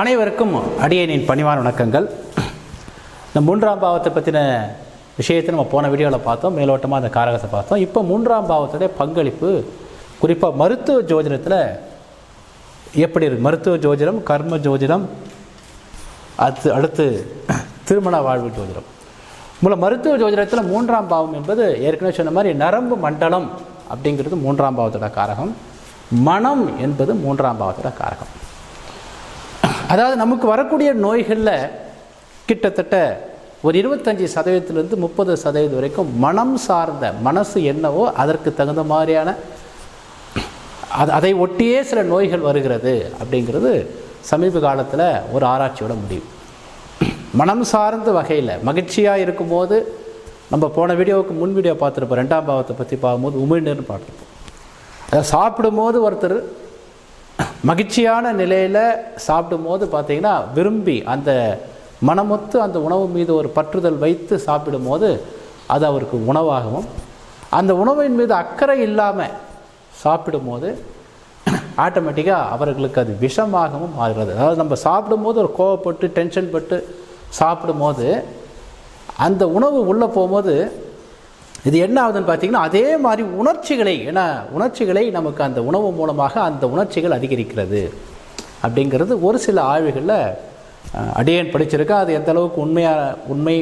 அனைவருக்கும் அடியனின் பணிவான வணக்கங்கள். இந்த மூன்றாம் பாவத்தை பற்றின விஷயத்தை நம்ம போன வீடியோவில் பார்த்தோம். மேலோட்டமாக அந்த காரகத்தை பார்த்தோம். இப்போ மூன்றாம் பாவத்துடைய பங்களிப்பு குறிப்பாக மருத்துவ ஜோதிடத்தில் எப்படி இருக்கு? மருத்துவ ஜோதிடம் கர்ம ஜோதிடம் அது அடுத்து திருமண வாழ்வு ஜோதிடம். மூலம் மருத்துவ ஜோதிடத்தில் மூன்றாம் பாவம் என்பது ஏற்கனவே சொன்ன மாதிரி நரம்பு மண்டலம் அப்படிங்கிறது மூன்றாம் பாவத்தோட காரகம். மனம் என்பது மூன்றாம் பாவத்தோட காரகம். அதாவது நமக்கு வரக்கூடிய நோய்களில் கிட்டத்தட்ட ஒரு இருபத்தஞ்சி சதவீதத்திலிருந்து முப்பது சதவீதம் வரைக்கும் மனம் சார்ந்த மனசு என்னவோ அதற்கு தகுந்த மாதிரியான அது அதை ஒட்டியே சில நோய்கள் வருகிறது அப்படிங்கிறது சமீப காலத்தில் ஒரு ஆராய்ச்சியோட முடியும் மனம் சார்ந்த வகையில் மகிழ்ச்சியாக இருக்கும்போது நம்ம போன வீடியோவுக்கு முன் வீடியோ பார்த்துருப்போம். ரெண்டாம் பாவத்தை பற்றி பார்க்கும்போது உமிழ்நீர்னு பார்த்துருப்போம். அதை சாப்பிடும்போது ஒருத்தர் மகிழ்ச்சியான நிலையில் சாப்பிடும்போது பார்த்தீங்கன்னா விரும்பி அந்த மனமொத்து அந்த உணவு மீது ஒரு பற்றுதல் வைத்து சாப்பிடும்போது அது அவருக்கு உணவாகவும் அந்த உணவின் மீது அக்கறை இல்லாமல் சாப்பிடும்போது ஆட்டோமேட்டிக்காக அவர்களுக்கு அது விஷமாகவும் மாறுகிறது. அதாவது நம்ம சாப்பிடும்போது ஒரு கோவப்பட்டு டென்ஷன் பட்டு சாப்பிடும்போது அந்த உணவு உள்ளே போகும்போது இது என்ன ஆகுதுன்னு பார்த்தீங்கன்னா அதே மாதிரி உணர்ச்சிகளை ஏன்னா உணர்ச்சிகளை நமக்கு அந்த உணவு மூலமாக அந்த உணர்ச்சிகள் அதிகரிக்கிறது. அப்படிங்கிறது ஒரு சில ஆய்வுகளில் அடியேன் படிச்சிருக்கா. அது எந்த அளவுக்கு உண்மையாக உண்மை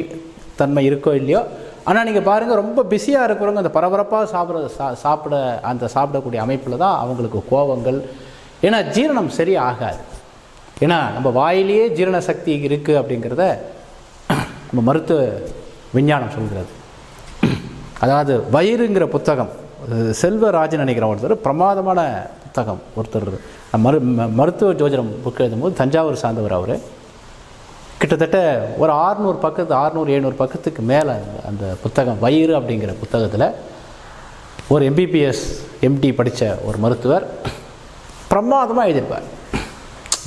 தன்மை இருக்கோ இல்லையோ. ஆனால் நீங்கள் பாருங்கள் ரொம்ப பிஸியாக இருக்கிறவங்க அந்த பரபரப்பாக சாப்பிட்ற சா சாப்பிட அந்த சாப்பிடக்கூடிய அமைப்பில் தான் அவங்களுக்கு கோபங்கள். ஏன்னா ஜீரணம் சரி ஆகாது ஏன்னா நம்ம வாயிலேயே ஜீரண சக்தி இருக்குது அப்படிங்கிறத நம்ம மருத்துவ விஞ்ஞானம் சொல்கிறது. அதாவது வயிறுங்கிற புத்தகம் செல்வராஜன் நினைக்கிற ஒருத்தர் பிரமாதமான புத்தகம் ஒருத்தர். மரு ம- மருத்துவ ஜோதிடம் புக் எழுதும்போது தஞ்சாவூர் சார்ந்தவர் அவர். கிட்டத்தட்ட ஒரு ஆறுநூறு பக்கத்து ஆறுநூறு எழுநூறு பக்கத்துக்கு மேலே அந்த புத்தகம் வயிறு அப்படிங்கிற புத்தகத்தில் ஒரு எம்பிபிஎஸ் எம்டி படித்த ஒரு மருத்துவர் பிரமாதமாக எழுதியிருப்பார்.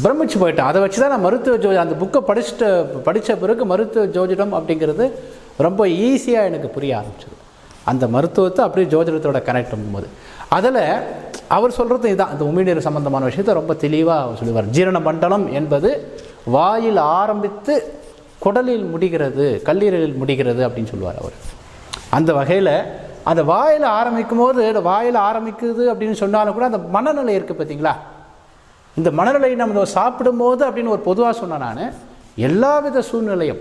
பிரமிச்சு போயிட்டேன் அதை வச்சு தான் நான் மருத்துவ ஜோதி அந்த புக்கை படிச்சுட்டு படித்த பிறகு மருத்துவ ஜோதிடம் அப்படிங்கிறது ரொம்ப ஈஸியாக எனக்கு புரிய ஆரம்பிச்சது. அந்த மருத்துவத்தை அப்படியே ஜோதிடத்தோட கனெக்ட் பண்ணும்போது. அதில் அவர் சொல்கிறது இதுதான் இந்த உமிழ்நீர் சம்பந்தமான விஷயத்தை ரொம்ப தெளிவாக அவர் சொல்லுவார். ஜீரண மண்டலம் என்பது வாயில் ஆரம்பித்து குடலில் முடிகிறது கல்லீரலில் முடிகிறது அப்படின்னு சொல்லுவார் அவர். அந்த வகையில் அந்த வாயில் ஆரம்பிக்கும் போது வாயில் ஆரம்பிக்குது அப்படின்னு சொன்னாலும் கூட அந்த மனநிலை இருக்குது பார்த்தீங்களா? இந்த மனநிலை நம்ம சாப்பிடும்போது அப்படின்னு ஒரு பொதுவாக சொன்னேன் நான் எல்லாவித சூழ்நிலையும்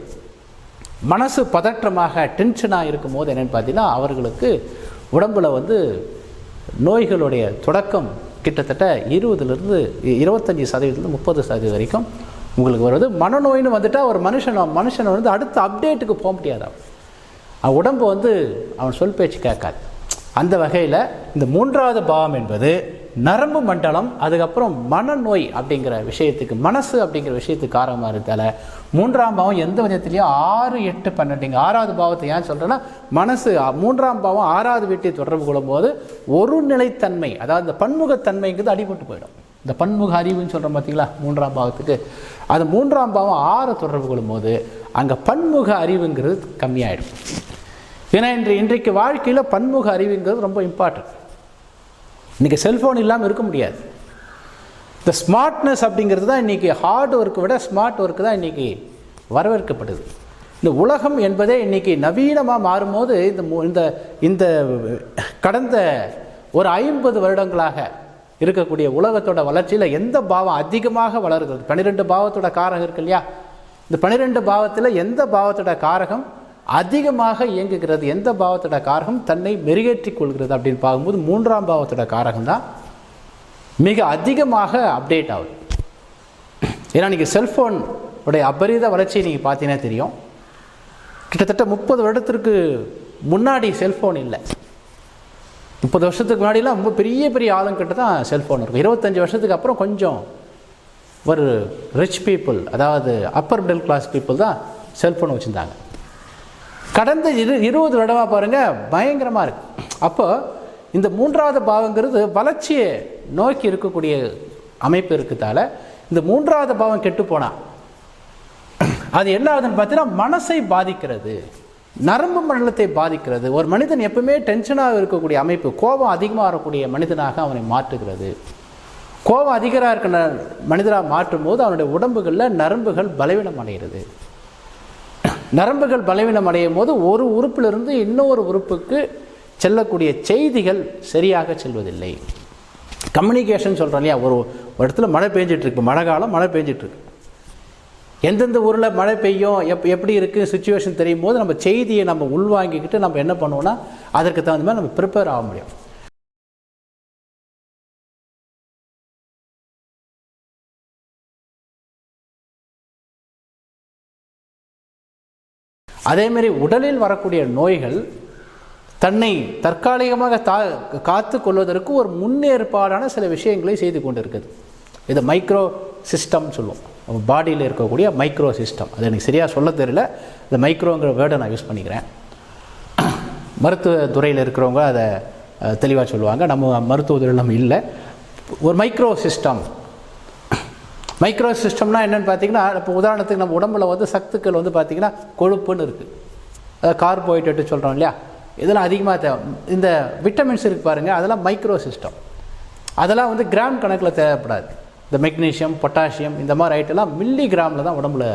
மனசு பதற்றமாக டென்ஷனாக இருக்கும்போது என்னென்னு பார்த்தீங்கன்னா அவர்களுக்கு உடம்பில் வந்து நோய்களுடைய தொடக்கம் கிட்டத்தட்ட இருபதுலேருந்து இருபத்தஞ்சி சதவீதத்துலேருந்து முப்பது சதவீதம் வரைக்கும் உங்களுக்கு வருது. மனநோயின்னு வந்துட்டால் ஒரு மனுஷன் மனுஷனை வந்து அடுத்த அப்டேட்டுக்கு போக முடியாது அவன் உடம்பு வந்து அவன் சொல் பேச்சு கேட்காது. அந்த வகையில் இந்த மூன்றாவது பாவம் என்பது நரம்பு மண்டலம் அதுக்கப்புறம் மனநோய் அப்படிங்கிற விஷயத்துக்கு மனசு அப்படிங்கிற விஷயத்துக்கு காரணமாக இருந்தால மூன்றாம் பாவம் எந்த விதத்துலையும் ஆறு எட்டு பன்னெண்டுங்க ஆறாவது பாவத்தை ஏன் சொல்கிறேன்னா மனசு மூன்றாம் பாவம் ஆறாவது வீட்டை தொடர்பு கொள்ளும்போது ஒரு நிலைத்தன்மை அதாவது இந்த பன்முகத்தன்மைங்கிறது அடிபட்டு போயிடும். இந்த பன்முக அறிவுன்னு சொல்கிறோம் பார்த்தீங்களா மூன்றாம் பாவத்துக்கு. அது மூன்றாம் பாவம் ஆறு தொடர்பு கொள்ளும்போது அங்கே பன்முக அறிவுங்கிறது கம்மியாயிடும். ஏன்னா இன்று இன்றைக்கு வாழ்க்கையில் பன்முக அறிவுங்கிறது ரொம்ப இம்பார்ட்டன்ட் இன்றைக்கி செல்ஃபோன் இல்லாமல் இருக்க முடியாது. இந்த ஸ்மார்ட்னஸ் அப்படிங்கிறது தான் இன்றைக்கி ஹார்ட் ஒர்க்கை விட ஸ்மார்ட் ஒர்க்கு தான் இன்றைக்கி வரவேற்கப்படுது. இந்த உலகம் என்பதே இன்றைக்கி நவீனமாக மாறும்போது இந்த மு- இந்த இந்த கடந்த ஒரு ஐம்பது வருடங்களாக இருக்கக்கூடிய உலகத்தோட வளர்ச்சியில் எந்த பாவம் அதிகமாக வளர்கிறது பன்னிரெண்டு பாவத்தோட காரகம் இருக்கு இல்லையா? இந்த பன்னிரெண்டு பாவத்தில் எந்த பாவத்தோட காரகம் அதிகமாக இயங்குகிறது எந்த பாவத்தோட காரகம்? தன்னை மெருகேற்றிக் கொள்கிறது அப்படின்னு பார்க்கும்போது மூன்றாம் பாவத்தோட காரகம் தான் மிக அதிகமாக அப்டேட் ஆகுது. ஏன்னா நீங்கள் செல்ஃபோன் உடைய அபரீத வளர்ச்சியை நீங்கள் பார்த்தீங்கன்னா தெரியும். கிட்டத்தட்ட முப்பது வருடத்திற்கு முன்னாடி செல்ஃபோன் இல்லை. முப்பது வருஷத்துக்கு முன்னாடிலாம் ரொம்ப பெரிய பெரிய ஆளுங்கிட்ட தான் செல்ஃபோன் இருக்கும். இருபத்தஞ்சி வருஷத்துக்கு அப்புறம் கொஞ்சம் ஒரு ரிச் பீப்புள் அதாவது அப்பர் மிடில் கிளாஸ் பீப்புள் தான் செல்ஃபோன் வச்சுருந்தாங்க. கடந்த இரு இருபது வருடமாக பாருங்கள் பயங்கரமாக இருக்கு. அப்போ இந்த மூன்றாவது பாவங்கிறது வளர்ச்சியை நோக்கி இருக்கக்கூடிய அமைப்பு இருக்கிறதால இந்த மூன்றாவது பாவம் கெட்டு போனால் அது என்ன ஆகுதுன்னு பார்த்தீங்கன்னா மனசை பாதிக்கிறது நரம்பு மண்டலத்தை பாதிக்கிறது. ஒரு மனிதன் எப்பவுமே டென்ஷனாக இருக்கக்கூடிய அமைப்பு கோபம் அதிகமாக வரக்கூடிய மனிதனாக அவனை மாற்றுகிறது. கோபம் அதிகராக இருக்கிற மனிதராக மாற்றும் போது அவனுடைய உடம்புகளில் நரம்புகள் பலவீனம் அடைகிறது. நரம்புகள் பலவீனம் அடையும் போது ஒரு உறுப்பிலிருந்து இன்னொரு உறுப்புக்கு செல்லக்கூடிய செய்திகள் சரியாக செல்வதில்லை. கம்யூனிகேஷன் சொல்கிறோம் இல்லையா? ஒரு ஒரு இடத்துல மழை பெஞ்சிட்ருக்கு. மழை காலம் மழை பெஞ்சிட்ருக்கு. எந்தெந்த ஊரில் மழை பெய்யும் எப் எப்படி இருக்குது சுச்சுவேஷன் தெரியும் போது நம்ம செய்தியை நம்ம உள்வாங்கிக்கிட்டு நம்ம என்ன பண்ணுவோன்னா அதற்கு தகுந்த மாதிரி நம்ம ப்ரிப்பேர் ஆக முடியும். அதேமாரி உடலில் வரக்கூடிய நோய்கள் தன்னை தற்காலிகமாக தா காத்து கொள்வதற்கு ஒரு முன்னேற்பாடான சில விஷயங்களை செய்து கொண்டு இருக்குது இது மைக்ரோ சிஸ்டம் சொல்லுவோம். நம்ம பாடியில் இருக்கக்கூடிய மைக்ரோ சிஸ்டம். அது எனக்கு சரியாக சொல்ல தெரியல. இந்த மைக்ரோங்கிற வேர்டை நான் யூஸ் பண்ணிக்கிறேன். மருத்துவ துறையில் இருக்கிறவங்க அதை தெளிவாக சொல்லுவாங்க. நம்ம மருத்துவ துறையில் நம்ம இல்லை. ஒரு மைக்ரோ சிஸ்டம். மைக்ரோ சிஸ்டம்னா என்னென்னு பார்த்தீங்கன்னா இப்போ உதாரணத்துக்கு நம்ம உடம்புல வந்து சத்துக்கள் வந்து பார்த்திங்கன்னா கொழுப்புன்னு இருக்குது அதாவது கார்போஹைட்ரேட்டு சொல்கிறோம் இல்லையா? இதெல்லாம் அதிகமாக தேவை. இந்த விட்டமின்ஸ் இருக்குது பாருங்கள் அதெல்லாம் மைக்ரோ சிஸ்டம் அதெல்லாம் வந்து கிராம் கணக்கில் தேவைப்படாது. இந்த மெக்னீஷியம் பொட்டாசியம் இந்த மாதிரி ஐட்டெல்லாம் மில்லி கிராமில் தான் உடம்புல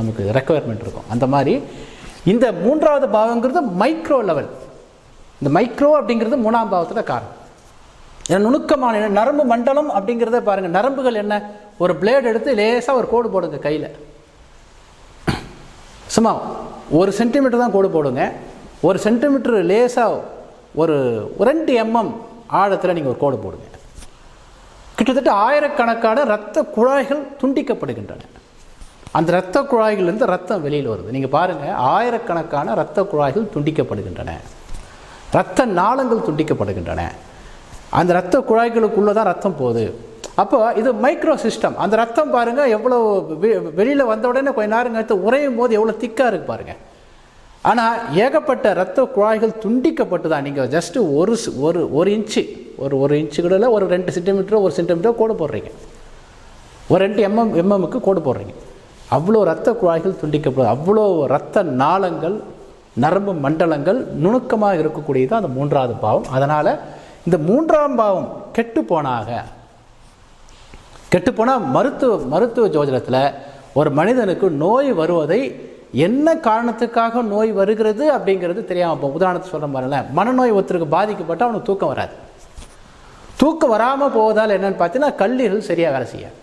நமக்கு ரெக்குவயர்மெண்ட் இருக்கும். அந்த மாதிரி இந்த மூன்றாவது பாவங்கிறது மைக்ரோ லெவல் இந்த மைக்ரோ அப்படிங்கிறது மூணாம் பாவத்தில் காரணம். ஏன்னா நுணுக்கமான நரம்பு மண்டலம் அப்படிங்கிறத பாருங்கள் நரம்புகள் என்ன? ஒரு பிளேட் எடுத்து லேசாக ஒரு கோடு போடுங்க கையில். சும்மா ஒரு சென்டிமீட்டர் தான் கோடு போடுங்க. ஒரு சென்டிமீட்டர் லேசாக ஒரு ரெண்டு எம்எம் ஆழத்தில் நீங்கள் ஒரு கோடு போடுங்க. கிட்டத்தட்ட ஆயிரக்கணக்கான இரத்த குழாய்கள் துண்டிக்கப்படுகின்றன. அந்த இரத்த குழாய்களிலிருந்து ரத்தம் வெளியில் வருது. நீங்கள் பாருங்கள் ஆயிரக்கணக்கான இரத்த குழாய்கள் துண்டிக்கப்படுகின்றன. இரத்த நாளங்கள் துண்டிக்கப்படுகின்றன. அந்த இரத்த குழாய்களுக்குள்ளே தான் ரத்தம் போகுது. அப்போ இது மைக்ரோ சிஸ்டம் அந்த ரத்தம் பாருங்கள் எவ்வளோ வெளியில் வந்த உடனே கொஞ்ச நேரம் கழித்து உறையும் போது எவ்வளோ திக்காக இருக்கு பாருங்கள் ஆனால் ஏகப்பட்ட இரத்த குழாய்கள் துண்டிக்கப்பட்டு தான் நீங்கள் ஜஸ்ட்டு ஒரு ஒரு ஒரு இன்ச்சு ஒரு ஒரு இன்ச்சு இன்ச்சுகளில் ஒரு ரெண்டு சென்டிமீட்டரோ ஒரு சென்டிமீட்டரோ கோடு போடுறீங்க. ஒரு ரெண்டு எம்எம் எம்எம்முக்கு கோடு போடுறீங்க. அவ்வளோ இரத்த குழாய்கள் துண்டிக்கப்படுது அவ்வளோ இரத்த நாளங்கள் நரம்பு மண்டலங்கள் நுணுக்கமாக இருக்கக்கூடியது அந்த மூன்றாவது பாவம். அதனால் இந்த மூன்றாம் பாவம் கெட்டு போனாக கெட்டுப்போனால் மருத்துவ மருத்துவ ஜோதிடத்தில் ஒரு மனிதனுக்கு நோய் வருவதை என்ன காரணத்துக்காக நோய் வருகிறது அப்படிங்கிறது தெரியாமல் இப்போ உதாரணத்துக்கு சொல்கிற மாதிரில மனநோய் ஒருத்தருக்கு பாதிக்கப்பட்டால் அவனுக்கு தூக்கம் வராது. தூக்கம் வராமல் போவதால் என்னென்னு பார்த்தீங்கன்னா கல்லீரல் சரியாக வேலை செய்யாது.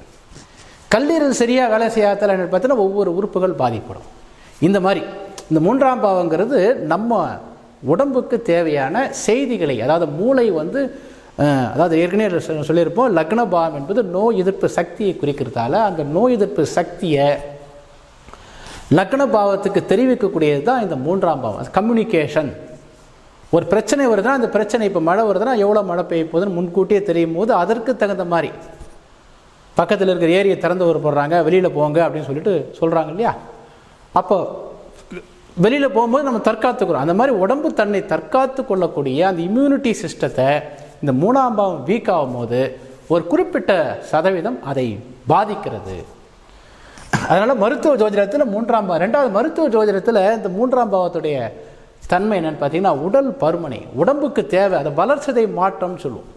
கல்லீரல் சரியாக வேலை செய்யாதால் என்னென்னு பார்த்தீங்கன்னா ஒவ்வொரு உறுப்புகள் பாதிப்படும் இந்த மாதிரி இந்த மூன்றாம் பாவங்கிறது நம்ம உடம்புக்கு தேவையான செய்திகளை அதாவது மூளை வந்து அதாவது ஏற்கனவே சொல்லியிருப்போம் லக்ன பாவம் என்பது நோய் எதிர்ப்பு சக்தியை குறிக்கிறதால அந்த நோய் எதிர்ப்பு சக்தியை லக்ன பாவத்துக்கு தெரிவிக்கக்கூடியது தான் இந்த மூன்றாம் பாவம். கம்யூனிகேஷன் ஒரு பிரச்சனை வருதுன்னா அந்த பிரச்சனை இப்போ மழை வருதுன்னா எவ்வளோ மழை பெய்ய போகுதுன்னு முன்கூட்டியே தெரியும் போது அதற்கு தகுந்த மாதிரி. பக்கத்தில் இருக்கிற ஏரியை திறந்து ஒரு போடுறாங்க வெளியில் போங்க அப்படின்னு சொல்லிட்டு சொல்கிறாங்க இல்லையா? அப்போ வெளியில் போகும்போது நம்ம தற்காத்துக்கிறோம். அந்த மாதிரி உடம்பு தன்னை தற்காத்து கொள்ளக்கூடிய அந்த இம்யூனிட்டி சிஸ்டத்தை இந்த மூணாம் பாவம் வீக் ஆகும்போது ஒரு குறிப்பிட்ட சதவீதம் அதை பாதிக்கிறது. அதனால் மருத்துவ ஜோதிடத்தில் மூன்றாம் பாவம். ரெண்டாவது மருத்துவ ஜோதிடத்தில் இந்த மூன்றாம் பாவத்துடைய தன்மை என்னென்னு பார்த்தீங்கன்னா உடல் பருமனை உடம்புக்கு தேவை அதை வளர்ச்சிதை மாற்றம்னு சொல்லுவோம்.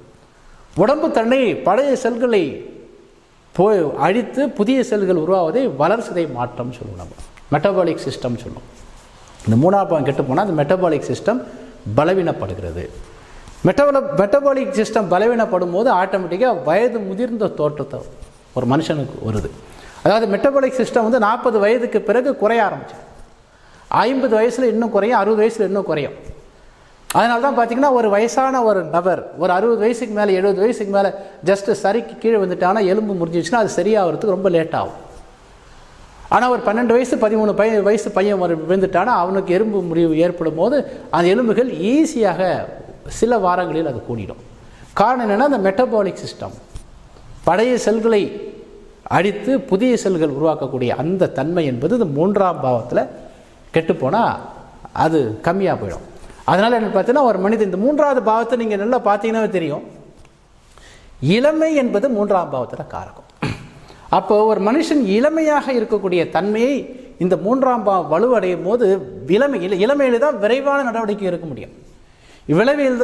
உடம்பு தன்னை பழைய செல்களை போய் அழித்து புதிய செல்கள் உருவாவதை வளர்சிதை மாற்றம் சொல்லுவோம் நம்ம. மெட்டபாலிக் சிஸ்டம் சொல்லுவோம். இந்த மூணாவது பாவம் கெட்டு போனால் அந்த மெட்டபாலிக் சிஸ்டம் பலவீனப்படுகிறது. மெட்டபல மெட்டபாலிக் சிஸ்டம் பலவீனப்படும் போது ஆட்டோமேட்டிக்காக வயது முதிர்ந்த தோற்றத்தை ஒரு மனுஷனுக்கு வருது. அதாவது மெட்டபாலிக் சிஸ்டம் வந்து நாற்பது வயதுக்கு பிறகு குறைய ஆரம்பிச்சு ஐம்பது வயசில் இன்னும் குறையும் அறுபது வயசில் இன்னும் குறையும். அதனால தான் பார்த்தீங்கன்னா ஒரு வயசான ஒரு நபர் ஒரு அறுபது வயசுக்கு மேலே எழுபது வயசுக்கு மேலே ஜஸ்ட்டு சரிக்கு கீழே வந்துட்டானா எலும்பு முறிஞ்சிச்சுன்னா அது சரியாகிறதுக்கு ரொம்ப லேட் ஆகும். ஆனால் ஒரு பன்னெண்டு வயசு பதிமூணு பைய வயசு பையன் விழுந்துட்டானா அவனுக்கு எலும்பு முறிவு ஏற்படும் போது அந்த எலும்புகள் ஈஸியாக சில வாரங்களில் அது கூடிடும். காரணம் என்னென்னா அந்த மெட்டபாலிக் சிஸ்டம் பழைய செல்களை அடித்து புதிய செல்கள் உருவாக்கக்கூடிய அந்த தன்மை என்பது இந்த மூன்றாம் பாவத்தில் கெட்டுப்போனால் அது கம்மியாக போயிடும். அதனால் என்ன பார்த்தீங்கன்னா ஒரு மனிதன் இந்த மூன்றாவது பாவத்தை நீங்கள் நல்லா பார்த்தீங்கன்னா தெரியும். இளமை என்பது மூன்றாம் பாவத்தில் காரகம். அப்போ ஒரு மனுஷன் இளமையாக இருக்கக்கூடிய தன்மையை இந்த மூன்றாம் பாவம் வலுவடையும் போது இளமை இளமையில் தான் விரைவான நடவடிக்கை எடுக்க முடியும். விளைவில்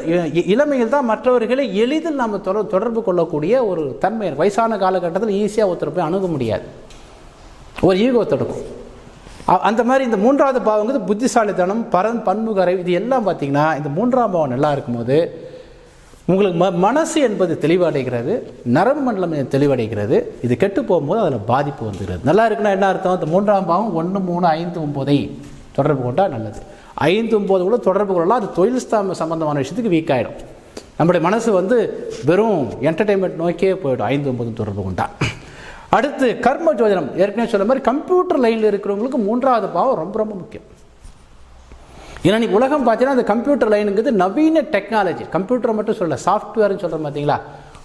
இளமையில் தான் மற்றவர்களை எளிதில் நம்ம தொடர் தொடர்பு கொள்ளக்கூடிய ஒரு தன்மை வயசான காலகட்டத்தில் ஈஸியாக ஒருத்தர் போய் அணுக முடியாது. ஒரு ஈகோ தடுக்கும். அந்த மாதிரி இந்த மூன்றாவது பாவங்கிறது புத்திசாலித்தனம் பரன் பன்முகரை இது எல்லாம் பார்த்தீங்கன்னா இந்த மூன்றாம் பாவம் நல்லா இருக்கும்போது உங்களுக்கு ம மனசு என்பது தெளிவடைகிறது நரம்பு மண்டலம் தெளிவடைகிறது இது கெட்டு போகும்போது அதில் பாதிப்பு வந்துகிறது நல்லா இருக்குன்னா என்ன அர்த்தம்? இந்த மூன்றாம் பாவம் ஒன்று மூணு ஐந்து ஒம்போதை தொடர்பு கொண்டால் நல்லது. ஐந்து ஒம்பது கூட தொடர்பு கொள்ளலாம். அது தொழில் ஸ்தாம சம்பந்தமான விஷயத்துக்கு வீக் ஆகிடும் நம்முடைய மனசு வந்து வெறும் என்டர்டெயின்மெண்ட் நோக்கியே போயிடும். ஐந்து ஒம்பது தொடர்பு கொண்டா. அடுத்து கர்ம ஜோதிடம். ஏற்கனவே சொன்ன மாதிரி கம்ப்யூட்டர் லைனில் இருக்கிறவங்களுக்கு மூன்றாவது பாவம் ரொம்ப ரொம்ப முக்கியம். ஏன்னா நீ உலகம் பார்த்தீங்கன்னா அந்த கம்ப்யூட்டர் லைனுங்கிறது நவீன டெக்னாலஜி கம்ப்யூட்டரை மட்டும் சொல்ல சாஃப்ட்வேர்னு சொல்கிறோம் பார்த்தீங்களா?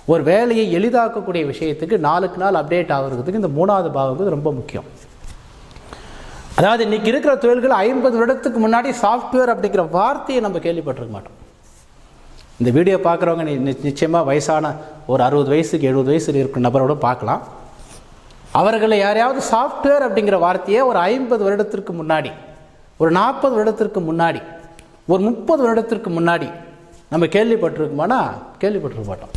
ஒரு வேலையை எளிதாக்கக்கூடிய விஷயத்துக்கு நாளுக்கு நாள் அப்டேட் ஆகுறதுக்கு இந்த மூணாவது பாவங்கிறது ரொம்ப முக்கியம். அதாவது இன்னைக்கு இருக்கிற தொழில்கள் ஐம்பது வருடத்துக்கு முன்னாடி சாஃப்ட்வேர் அப்படிங்கிற வார்த்தையை நம்ம கேள்விப்பட்டிருக்க மாட்டோம். இந்த வீடியோ பார்க்குறவங்க நிச்சயமாக வயசான ஒரு அறுபது வயசுக்கு எழுபது வயசுக்கு இருக்கிற நபரோட பார்க்கலாம். அவர்களை யாரையாவது சாஃப்ட்வேர் அப்படிங்கிற வார்த்தையை ஒரு ஐம்பது வருடத்திற்கு முன்னாடி ஒரு நாற்பது வருடத்திற்கு முன்னாடி ஒரு முப்பது வருடத்திற்கு முன்னாடி நம்ம கேள்விப்பட்டிருக்கோமானா? கேள்விப்பட்டிருக்க மாட்டோம்.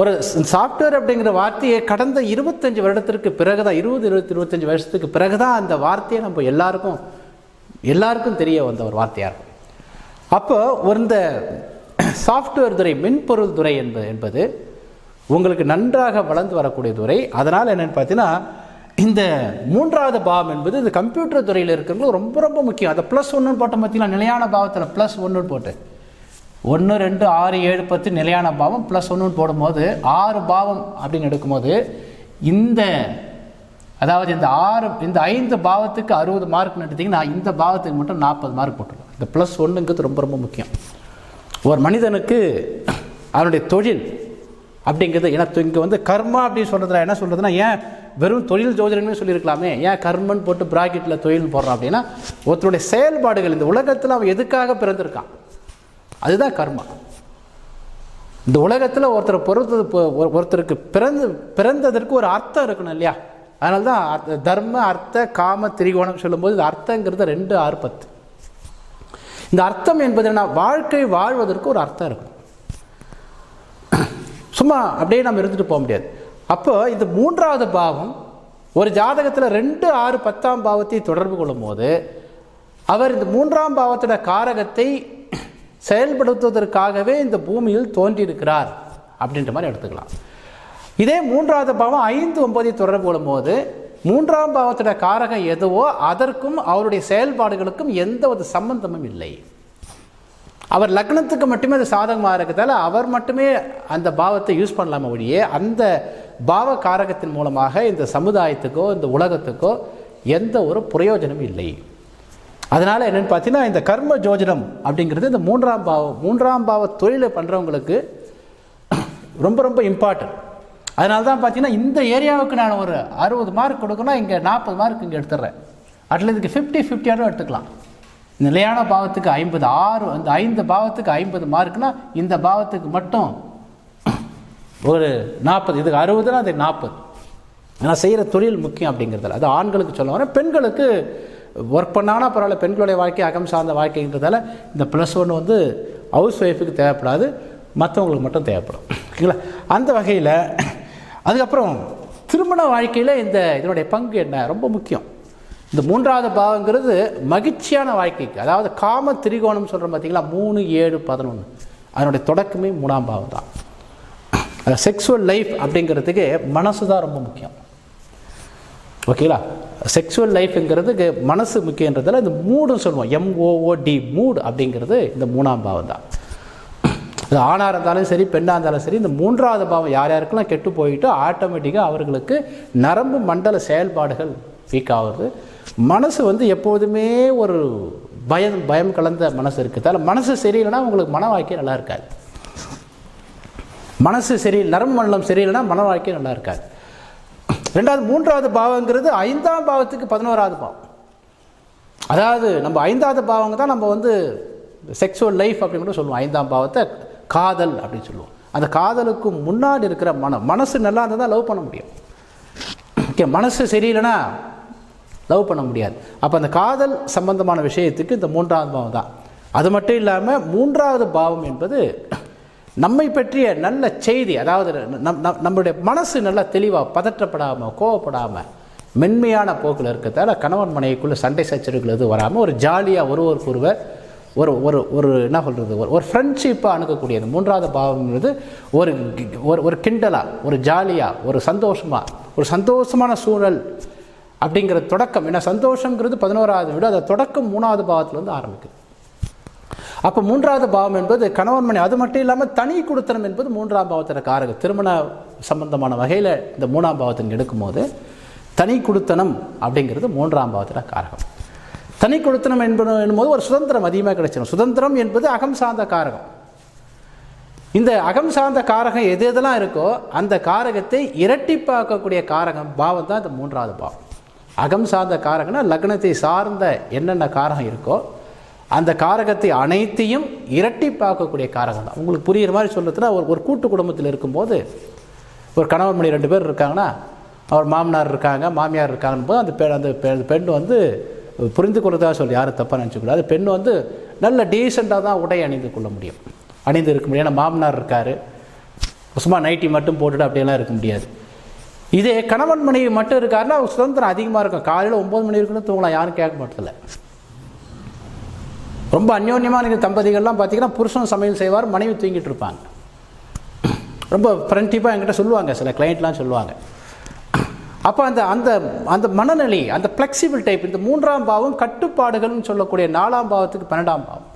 ஒரு சாஃப்ட்வேர் அப்படிங்கிற வார்த்தையை கடந்த இருபத்தஞ்சி வருடத்திற்கு பிறகு தான் இருபது இருபத்தி இருபத்தஞ்சி வருஷத்துக்கு பிறகு தான் அந்த வார்த்தையை நம்ம எல்லாருக்கும் எல்லாருக்கும் தெரிய வந்த ஒரு வார்த்தையாக இருக்கும். அப்போ ஒரு இந்த சாஃப்ட்வேர் துறை மென்பொருள் துறை என்பது என்பது உங்களுக்கு நன்றாக வளர்ந்து வரக்கூடிய துறை. அதனால் என்னென்னு பார்த்தீங்கன்னா இந்த மூன்றாவது பாவம் என்பது இந்த கம்ப்யூட்டர் துறையில் இருக்கிறவங்களும் ரொம்ப ரொம்ப முக்கியம். அதை ப்ளஸ் ஒன்றுன்னு போட்டோம் பார்த்தீங்கன்னா நிலையான பாவத்தில் ப்ளஸ் ஒன்றுன்னு போட்டு. ஒன்று ரெண்டு ஆறு ஏழு பத்து நிலையான பாவம் ப்ளஸ் ஒன்றுன்னு போடும்போது ஆறு பாவம் அப்படின்னு எடுக்கும்போது இந்த அதாவது இந்த ஆறு இந்த ஐந்து பாவத்துக்கு அறுபது மார்க்னு எடுத்தீங்கன்னா இந்த பாவத்துக்கு மட்டும் நாற்பது மார்க் போட்டுருவோம் இந்த ப்ளஸ் ஒன்றுங்கிறது ரொம்ப ரொம்ப முக்கியம். ஒரு மனிதனுக்கு அவனுடைய தொழில் அப்படிங்கிறது ஏன்னா இங்கே வந்து கர்மா அப்படின்னு சொல்கிறதுல என்ன சொல்கிறதுனா ஏன் வெறும் தொழில் ஜோதிடமே சொல்லியிருக்கலாமே ஏன் கர்மன் போட்டு ப்ராக்கெட்டில் தொழில் போடுறான் அப்படின்னா ஒருத்தருடைய செயல்பாடுகள் இந்த உலகத்தில் அவன் எதுக்காக பிறந்திருக்கான்? அதுதான் கர்மா. இந்த உலகத்தில் ஒருத்தர் பொறுத்தது ஒரு- ஒருத்தருக்கு பிறந்து பிறந்ததற்கு ஒரு அர்த்தம் இருக்கணும் இல்லையா? அதனால தான் அர்த்த- தர்ம அர்த்த காம திரிகோணம் சொல்லும்போது இந்த அர்த்தங்கிறது ரெண்டு ஆர்பத்து இந்த அர்த்தம் என்பது என்ன வாழ்க்கை வாழ்வதற்கு ஒரு அர்த்தம் இருக்கும். சும்மா அப்படியே நம்ம இருந்துட்டு போக முடியாது. அப்போ இந்த மூன்றாவது பாவம் ஒரு ஜாதகத்தில் ரெண்டு ஆறு பத்தாம் பாவத்தை தொடர்பு கொள்ளும்போது அவர் இந்த மூன்றாம் பாவத்தோட காரகத்தை செயல்படுத்துவதற்காகவே இந்த பூமியில் தோன்றியிருக்கிறார் அப்படின்ற மாதிரி எடுத்துக்கலாம். இதே மூன்றாவது பாவம் ஐந்து ஒன்பதை தொடர்பு கொள்ளும்போது மூன்றாம் பாவத்தோட காரகம் எதுவோ அதற்கும் அவருடைய செயல்பாடுகளுக்கும் எந்த ஒரு சம்பந்தமும் இல்லை. அவர் லக்னத்துக்கு மட்டுமே அது சாதகமாக இருக்கிறதால அவர் மட்டுமே அந்த பாவத்தை யூஸ் பண்ணலாம ஒழிய அந்த பாவ காரகத்தின் மூலமாக இந்த சமுதாயத்துக்கோ இந்த உலகத்துக்கோ எந்த ஒரு பிரயோஜனமும் இல்லை. அதனால் என்னென்னு பார்த்தீங்கன்னா இந்த கர்ம ஜோஜனம் அப்படிங்கிறது இந்த மூன்றாம் பாவம் மூன்றாம் பாவ தொழிலை பண்ணுறவங்களுக்கு ரொம்ப ரொம்ப இம்பார்ட்டன்ட் அதனால தான் பார்த்தீங்கன்னா இந்த ஏரியாவுக்கு நான் ஒரு அறுபது மார்க் கொடுக்கணும் இங்கே நாற்பது மார்க் இங்கே எடுத்துடுறேன். அட்லீஸ்ட் இதுக்கு ஃபிஃப்டி ஃபிஃப்டியாரும் எடுத்துக்கலாம். நிலையான பாவத்துக்கு ஐம்பது ஆறு அந்த ஐந்து பாவத்துக்கு ஐம்பது மார்க்னால் இந்த பாவத்துக்கு மட்டும் ஒரு நாற்பது இதுக்கு அறுபதுன்னா அது நாற்பது. நான் செய்கிற தொழில் முக்கியம் அப்படிங்கிறதுல. அது ஆண்களுக்கு சொல்ல வரேன் பெண்களுக்கு ஒர்க் பண்ணாலும் பரவாயில்ல பெண்களுடைய வாழ்க்கை அகம் சார்ந்த வாழ்க்கைன்றதால இந்த ப்ளஸ் ஒன்று வந்து ஹவுஸ் ஒய்ஃபுக்கு தேவைப்படாது மற்றவங்களுக்கு மட்டும் தேவைப்படும். ஓகேங்களா? அந்த வகையில் அதுக்கப்புறம் திருமண வாழ்க்கையில் இந்த இதனுடைய பங்கு என்ன? ரொம்ப முக்கியம். இந்த மூன்றாவது பாவங்கிறது மகிழ்ச்சியான வாழ்க்கைக்கு அதாவது காம திரிகோணம் சொல்கிறோம் பார்த்தீங்களா மூணு ஏழு பதினொன்று அதனுடைய தொடக்கமே மூணாம் பாவம் தான் செக்ஸுவல் லைஃப் அப்படிங்கிறதுக்கு மனசு தான் ரொம்ப முக்கியம். ஓகேங்களா செக்ஷுவல் லைஃப்ங்கிறது மனசு முக்கியன்றதால இந்த மூடுன்னு சொல்லுவோம். எம்ஓஓடி மூடு அப்படிங்கிறது இந்த மூணாம் பாவம் தான். அது ஆணாக இருந்தாலும் சரி பெண்ணாக இருந்தாலும் சரி இந்த மூன்றாவது பாவம் யார் யாருக்கெல்லாம் கெட்டு போயிட்டு ஆட்டோமேட்டிக்காக அவர்களுக்கு நரம்பு மண்டல செயல்பாடுகள் வீக் ஆகுது மனசு வந்து எப்போதுமே ஒரு பயம் பயம் கலந்த மனசு இருக்குது. அதில் மனசு சரியில்லைன்னா உங்களுக்கு மன வாழ்க்கை நல்லா இருக்காது. மனசு சரி நரம்பு மண்டலம் சரியில்லைன்னா மன வாழ்க்கை நல்லா இருக்காது. ரெண்டாவது மூன்றாவது பாவங்கிறது ஐந்தாம் பாவத்துக்கு பதினோராவது பாவம். அதாவது நம்ம ஐந்தாவது பாவங்க தான் நம்ம வந்து செக்ஸுவல் லைஃப் அப்படின்னு கூட சொல்லுவோம். ஐந்தாம் பாவத்தை காதல் அப்படின்னு சொல்லுவோம். அந்த காதலுக்கு முன்னாடி இருக்கிற மனம் மனசு நல்லா இருந்தால் தான் லவ் பண்ண முடியும். ஓகே மனசு சரியில்லைன்னா லவ் பண்ண முடியாது. அப்போ அந்த காதல் சம்பந்தமான விஷயத்துக்கு இந்த மூன்றாவது பாவம் தான். அது மட்டும் இல்லாமல் மூன்றாவது பாவம் என்பது நம்மை பற்றிய நல்ல செய்தி அதாவது நம் நம்- நம்மளுடைய மனசு நல்லா தெளிவாக பதற்றப்படாமல் கோவப்படாமல் மென்மையான போக்கில் இருக்கிறதால கணவன் மனைவிக்குள்ளே சண்டை சச்சரவுகள் எதுவும் வராமல் ஒரு ஜாலியாக ஒருவருக்கு ஒருவர் ஒரு ஒரு ஒரு என்ன சொல்கிறது ஒரு ஒரு ஃப்ரெண்ட்ஷிப்பாக அணுகக்கூடியது. மூன்றாவது பாவம்ங்கிறது ஒரு ஒரு ஒரு கிண்டலாக ஒரு ஜாலியாக ஒரு சந்தோஷமாக ஒரு சந்தோஷமான சூழல் அப்படிங்கிற தொடக்கம். ஏன்னா சந்தோஷங்கிறது பதினோராவது வீடு. அதை தொடக்கம் மூணாவது பாவத்திலேருந்து ஆரம்பிக்குது. அப்போ மூன்றாவது பாவம் என்பது கணவன் மணி அது மட்டும் இல்லாமல் தனி கொடுத்தனம் என்பது மூன்றாம் பாவத்தில் காரகம். திருமண சம்பந்தமான வகையில் இந்த மூணாம் பாவத்தின் எடுக்கும்போது தனி கொடுத்தனம் அப்படிங்கிறது மூன்றாம் பாவத்தில் காரகம். தனி கொடுத்தனம் என்பது என்னும்போது ஒரு சுதந்திரம் அதிகமாக கிடைச்சிடும் சுதந்திரம் என்பது அகம் சார்ந்த காரகம். இந்த அகம் சார்ந்த காரகம் எது எதெல்லாம் இருக்கோ அந்த காரகத்தை இரட்டிப்பாக்கக்கூடிய காரகம் பாவம் தான் இந்த மூன்றாவது பாவம். அகம் சார்ந்த காரகம்னா லக்னத்தை சார்ந்த என்னென்ன காரகம் இருக்கோ அந்த காரகத்தை அனைத்தையும் இரட்டிப்பாக்கக்கூடிய காரகம் தான். உங்களுக்கு புரிகிற மாதிரி சொல்கிறதுனா ஒரு ஒரு கூட்டு குடும்பத்தில் இருக்கும்போது ஒரு கணவன் மணி ரெண்டு பேர் இருக்காங்கன்னா அவர் மாமனார் இருக்காங்க மாமியார் இருக்காங்கன்னு போது அந்த பெண் அந்த பெ- அந்த பெண் வந்து புரிந்து கொள்றதா சொல்லி யாரும் தப்பாக நினச்சிக்கூடாது பெண் வந்து நல்ல டீசெண்டாக தான் உடை அணிந்து கொள்ள முடியும். அணிந்து இருக்க முடியும். ஏன்னா மாமனார் இருக்கார். சும்மா நைட்டி மட்டும் போட்டுட்டு அப்படியெல்லாம் இருக்க முடியாது. இதே கணவன் மனைவி மட்டும் இருக்காருன்னா அவர் சுதந்திரம் அதிகமாக இருக்கும். காலையில் ஒம்பது மணி இருக்குன்னு தூங்கலாம். யாரும் கேட்க மாட்டதில்ல. ரொம்ப அந்யோன்யமாக நீங்கள் தம்பதிகள்லாம் பார்த்தீங்கன்னா புருஷன் சமையல் செய்வார் மனைவி தூங்கிட்டு இருப்பாங்க. ரொம்ப ஃப்ரெண்ட்ஷிப்பாக என்கிட்ட சொல்லுவாங்க சில கிளைண்ட்லாம் சொல்லுவாங்க. அப்போ அந்த அந்த அந்த மனநிலை அந்த ஃப்ளெக்சிபிள் டைப் இந்த மூன்றாம் பாவம் கட்டுப்பாடுகள்னு சொல்லக்கூடிய நாலாம் பாவத்துக்கு பன்னெண்டாம் பாவம்.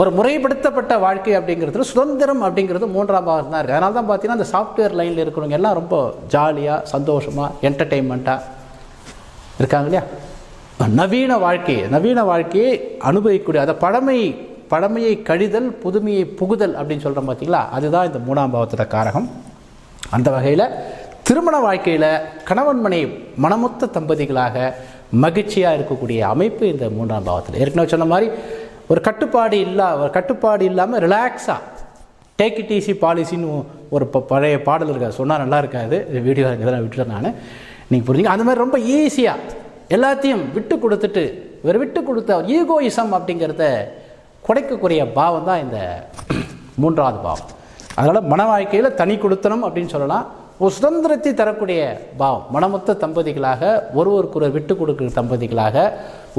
ஒரு முறைப்படுத்தப்பட்ட வாழ்க்கை அப்படிங்கிறது சுதந்திரம் அப்படிங்கிறது மூன்றாம் பாவம் தான் இருக்குது அதனால தான் பார்த்தீங்கன்னா அந்த சாஃப்ட்வேர் லைனில் இருக்கிறவங்க எல்லாம் ரொம்ப ஜாலியாக சந்தோஷமாக என்டர்டெயின்மெண்ட்டாக இருக்காங்க இல்லையா? நவீன வாழ்க்கை நவீன வாழ்க்கையை அனுபவிக்கக்கூடிய அதை பழமை பழமையை கழிதல் புதுமையை புகுதல் அப்படின்னு சொல்கிறோம் பார்த்தீங்களா அதுதான் இந்த மூணாம் பாவத்தோட காரகம். அந்த வகையில் திருமண வாழ்க்கையில் கணவன் மனை மனமொத்த தம்பதிகளாக மகிழ்ச்சியாக இருக்கக்கூடிய அமைப்பு இந்த மூன்றாம் பாவத்தில். ஏற்கனவே சொன்ன மாதிரி ஒரு கட்டுப்பாடு இல்லா ஒரு கட்டுப்பாடு இல்லாமல் ரிலாக்ஸாக டேக் இட் ஈஸி பாலிசின்னு ஒரு ப- பழைய பாடல் இருக்காது. சொன்னால் நல்லா இருக்காது. வீடியோ இதெல்லாம் விட்டுட்டேன் நான். நீங்கள் புரிஞ்சுங்க. அந்த மாதிரி ரொம்ப ஈஸியாக எல்லாத்தையும் விட்டு கொடுத்துட்டு இவர் விட்டு கொடுத்த ஈகோயிசம் அப்படிங்கிறத குறைக்கக்கூடிய பாவம் தான் இந்த மூன்றாவது பாவம். அதனால் மன வாழ்க்கையில் தனி கொடுத்தனம் அப்படின்னு சொல்லலாம். ஒரு சுதந்திரத்தை தரக்கூடிய பாவம். மனமொத்த தம்பதிகளாக ஒருவருக்கொருவர் விட்டு கொடுக்குற தம்பதிகளாக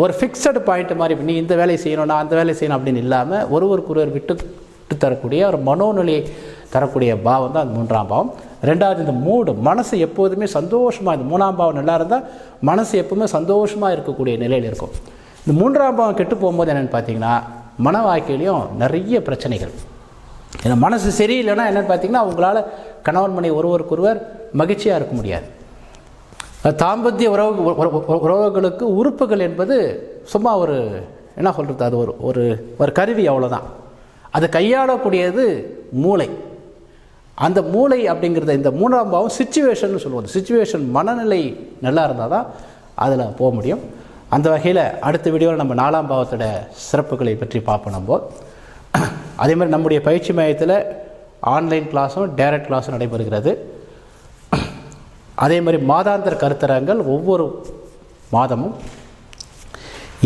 ஒரு ஃபிக்ஸடு பாயிண்ட் மாதிரி நீ இந்த வேலையை செய்யணும் நான் அந்த வேலையை செய்யணும் அப்படின்னு இல்லாமல் ஒருவருக்கொருவர் விட்டு விட்டு தரக்கூடிய ஒரு மனோநிலையை தரக்கூடிய பாவம் தான் அந்த மூன்றாம் பாவம். ரெண்டாவது இந்த மூடு மனசு எப்போதுமே சந்தோஷமாக இந்த மூணாம் பாவம் நல்லா இருந்தால் மனசு எப்போவுமே சந்தோஷமாக இருக்கக்கூடிய நிலையில் இருக்கும். இந்த மூன்றாம் பாவம் கெட்டு போகும்போது என்னென்னு பார்த்தீங்கன்னா மன வாழ்க்கையிலையும் நிறைய பிரச்சனைகள். ஏன்னா மனசு சரியில்லைன்னா என்னென்னு பார்த்தீங்கன்னா உங்களால் கணவன் மனை ஒருவருக்கொருவர் மகிழ்ச்சியாக இருக்க முடியாது. தாம்பத்திய உறவு உறவுகளுக்கு உறுப்புகள் என்பது சும்மா ஒரு என்ன சொல்கிறது அது ஒரு ஒரு ஒரு கருவி அவ்வளோதான் அதை கையாளக்கூடியது மூளை. அந்த மூளை அப்படிங்கிறத இந்த மூணாம் பாவம் சுச்சுவேஷன் சொல்லுவோம் சுச்சுவேஷன் மனநிலை நல்லா இருந்தால் தான் அதில் போக முடியும். அந்த வகையில் அடுத்த வீடியோவில் நம்ம நாலாம் பாவத்தோட சிறப்புகளை பற்றி பார்ப்போம் நம்ம. அதே மாதிரி நம்முடைய பயிற்சி மையத்தில் ஆன்லைன் கிளாஸும் டைரக்ட் கிளாஸும் நடைபெறுகிறது. அதே மாதிரி மாதாந்திர கருத்தரங்கள் ஒவ்வொரு மாதமும்.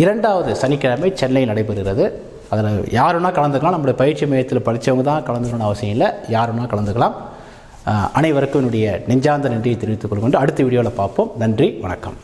இரண்டாவது சனிக்கிழமை சென்னை நடைபெறுகிறது. அதில் யாருன்னா கலந்துக்கலாம். நம்மளுடைய பயிற்சி மையத்தில் படித்தவங்க தான் கலந்துக்கணும்னு அவசியம் இல்லை. யாருன்னா கலந்துக்கலாம். அனைவருக்கும் என்னுடைய நெஞ்சார்ந்த நன்றியை தெரிவித்துக் கொள்கின்ற அடுத்த வீடியோவில் பார்ப்போம். நன்றி வணக்கம்.